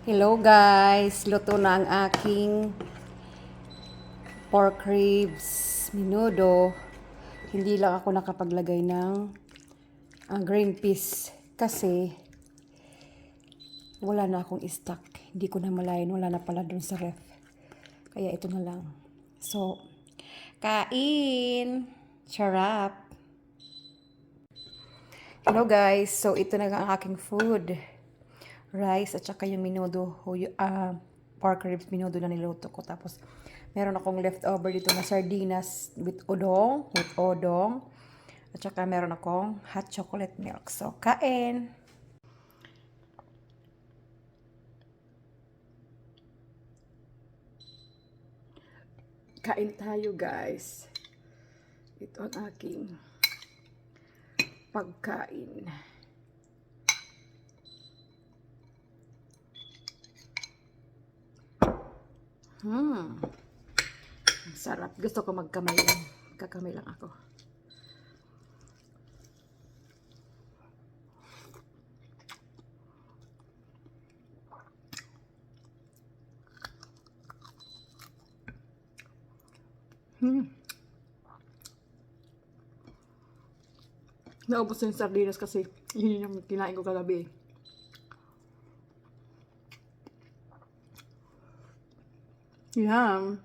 Hello guys, luto na ang aking pork ribs minudo. Hindi lang ako nakapaglagay ng ah, green peas kasi wala na akong stock. Hindi ko na malayan, wala na pala dun sa ref. Kaya ito na lang. So, kain! Charap! Hello guys, so ito na ang aking food rice at saka yung minudo, uh, pork ribs minudo na niluto ko. Tapos, meron akong leftover dito na sardinas with odong, with odong. At saka meron akong hot chocolate milk. So, kain! Kain tayo guys. Ito ang aking pagkain. Hmm. Ang sarap. Gusto ko magkamay lang. Kakamay lang ako. Hmm. Naubos na yung sardinas kasi yun yung kinain ko kagabi. Yan.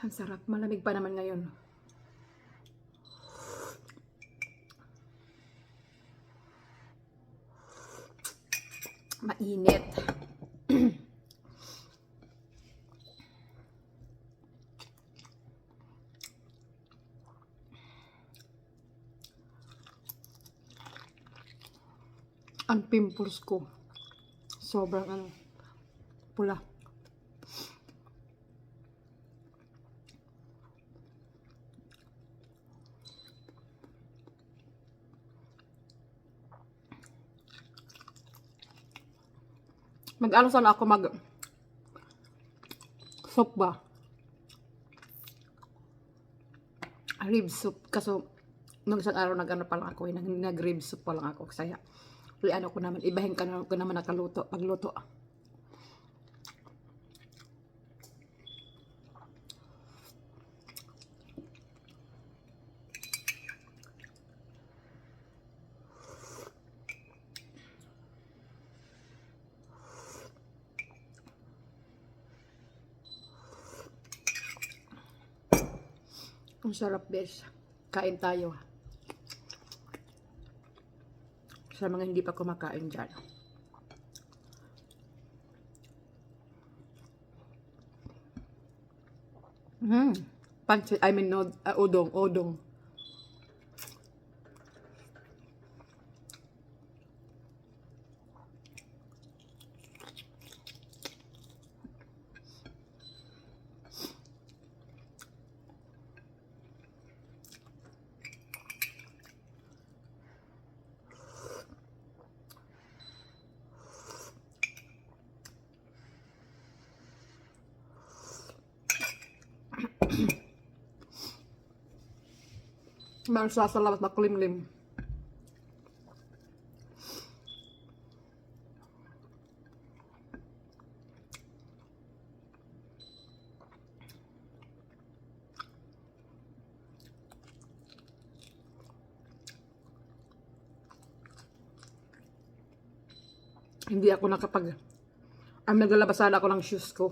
Ang sarap. Malamig pa naman ngayon. Mainit. Ang pimples ko. Sobrang ano, pula. Mag-ano sana ako mag soup ba? Rib soup. Kaso, nung isang araw nag-ano pa lang ako, eh, nag, nag-rib soup pa lang ako. Kaya, Uli, ano ko naman, ibahin ka na, ko naman nakaluto, pagluto. Ang sarap, besh. Kain tayo. Sa mga hindi pa kumakain dyan. Hmm. Pancit, I mean, no, uh, udong, udong. Magsasalamat makulimlim. Hindi ako nakapag ang naglalabasada ako ng shoes ko.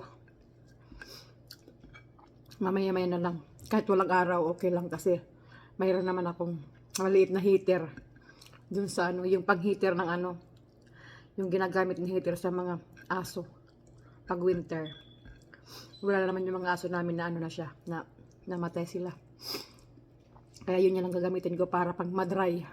Mamaya-maya na lang. Kahit walang araw, okay lang kasi mayroon naman akong maliit na heater dun sa ano, yung pang-heater ng ano, yung ginagamit ng heater sa mga aso pag winter. Wala naman yung mga aso namin na ano na siya, na namatay sila. Kaya yun lang gagamitin ko para pag madry.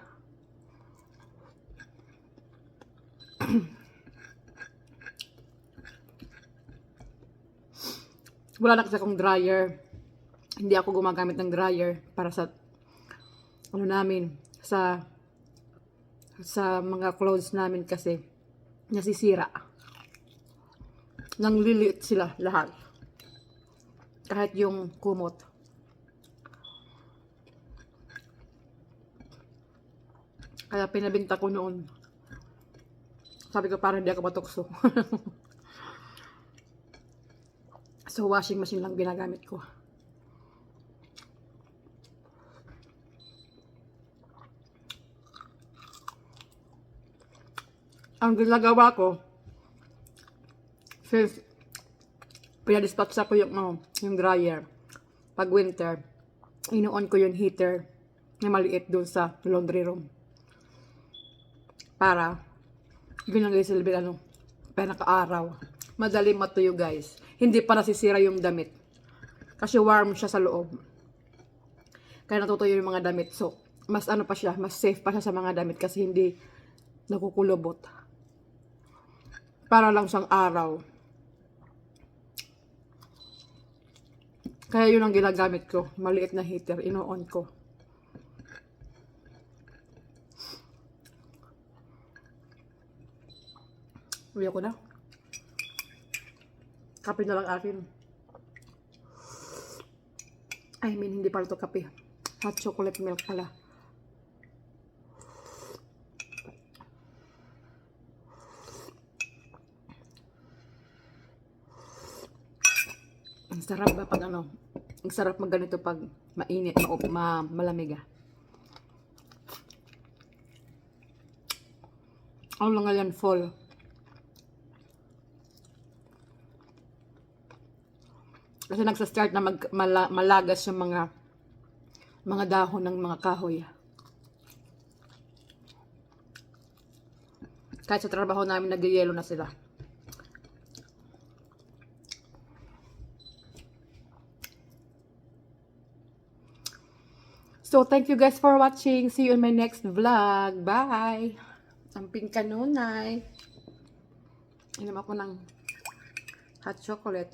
Wala na kasi akong dryer. Hindi ako gumagamit ng dryer para sa ano namin sa sa mga clothes namin kasi nasisira. Nang liliit sila lahat. Kahit yung kumot. Kaya pinabinta ko noon. Sabi ko parang hindi ako matukso. so washing machine lang ginagamit ko. Ang ginagawa ko, since pinadispatch ko yung, ano, yung dryer, pag winter, inuon ko yung heater na maliit doon sa laundry room. Para, ginagay silbi, ano, pinaka-araw. Madali matuyo, guys. Hindi pa nasisira yung damit. Kasi warm siya sa loob. Kaya natutuyo yung mga damit. So, mas ano pa siya, mas safe pa siya sa mga damit kasi hindi nakukulubot. Para lang siyang araw. Kaya yun ang ginagamit ko. Maliit na heater. Ino-on ko. Uwi ako na. Kape na lang akin. I mean, hindi pala ito kape. Hot chocolate milk pala. Ang sarap ba pag ano? Ang sarap mag ganito pag mainit, ma, ma malamig ah. Ang lang yan fall. Kasi nagsa-start na mag, mala, malagas yung mga mga dahon ng mga kahoy. Kahit sa trabaho namin, nagyayelo na sila. So, thank you guys for watching. See you in my next vlog. Bye! Ang pink kanunay. Inom ako ng hot chocolate.